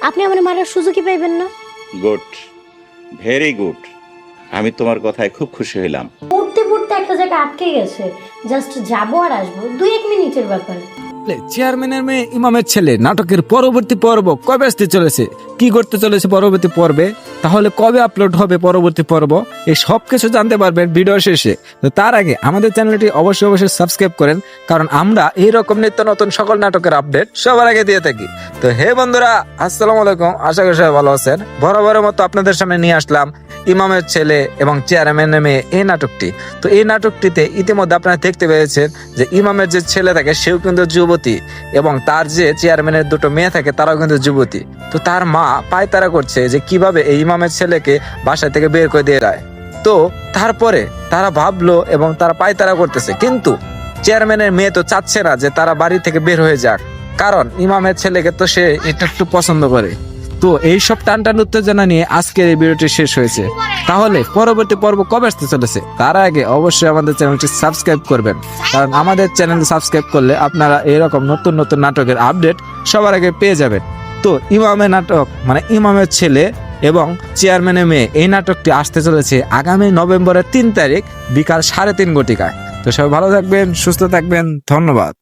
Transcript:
আপনি আমার মারার সুযোগই পাইবেন না। Good very good. আমি তোমার কথায় খুব খুশি হইলাম। পড়তে পড়তে একটা জায়গায় আটকে গেছে। জাস্ট যাব আর আসব। দুই এক মিনিটের ব্যাপার। চেয়ারম্যানের মেয়ে ইমামের ছেলে, নাটকের পরবর্তী পর্ব কবে আসতে চলেছে? কি করতে চলেছে পরবর্তী পর্বে? তাহলে কবে আপলোড হবে পরবর্তী পর্ব? এই সব কিছু জানতে পারবেন ভিডিও শেষে। তো তার আগে আমাদের চ্যানেলটি অবশ্যই অবশ্যই সাবস্ক্রাইব করেন, কারণ আমরা এই রকম নিত্য নতুন সকল নাটকের আপডেট সবার আগে দিয়ে থাকি। তো হে বন্ধুরা, আসসালামু আলাইকুম। আশা করি সবাই ভালো আছেন। বরাবরের মতো আপনাদের সামনে নিয়ে আসলাম ইমামের ছেলে এবং চেয়ারম্যানের মেয়ে এই নাটকটি। তো এই নাটকটিতে ইতিমধ্যে আপনারা দেখতে পেয়েছেন যে ইমামের যে ছেলে থাকে সেও কিন্তু যুবতী এবং তার যে চেয়ারম্যানের দুটো মেয়ে থাকে তারাও কিন্তু যুবতী। তো তার মা পায়তারা করছে যে কীভাবে এই ইমামের ছেলেকে বাসা থেকে বের করে দিয়ে দেয় তো তারপরে তারা ভাবলো এবং তারা পায়তারা করতেছে। কিন্তু চেয়ারম্যানের মেয়ে তো চাচ্ছে না যে তারা বাড়ি থেকে বের হয়ে যাক। কারণ ইমামের ছেলেকে তো সে এটা একটু পছন্দ করে। তো এই সব টানটান উত্তেজনা নিয়ে আজকের এই ভিডিওটি শেষ হয়েছে। তাহলে পরবর্তী পর্ব কবে আসতে চলেছে? তার আগে অবশ্যই আমাদের চ্যানেলটি সাবস্ক্রাইব করবেন। কারণ আমাদের চ্যানেল সাবস্ক্রাইব করলে আপনারা এরকম নতুন নতুন নাটকের আপডেট সবার আগে পেয়ে যাবেন। তো ইমামের নাটক মানে ইমামের ছেলে এবং চেয়ারম্যানের মেয়ে, এই নাটকটি আসতে চলেছে আগামী নভেম্বরের তিন তারিখ বিকাল সাড়ে তিন ঘটিকায়। তো সবাই ভালো থাকবেন, সুস্থ থাকবেন, ধন্যবাদ।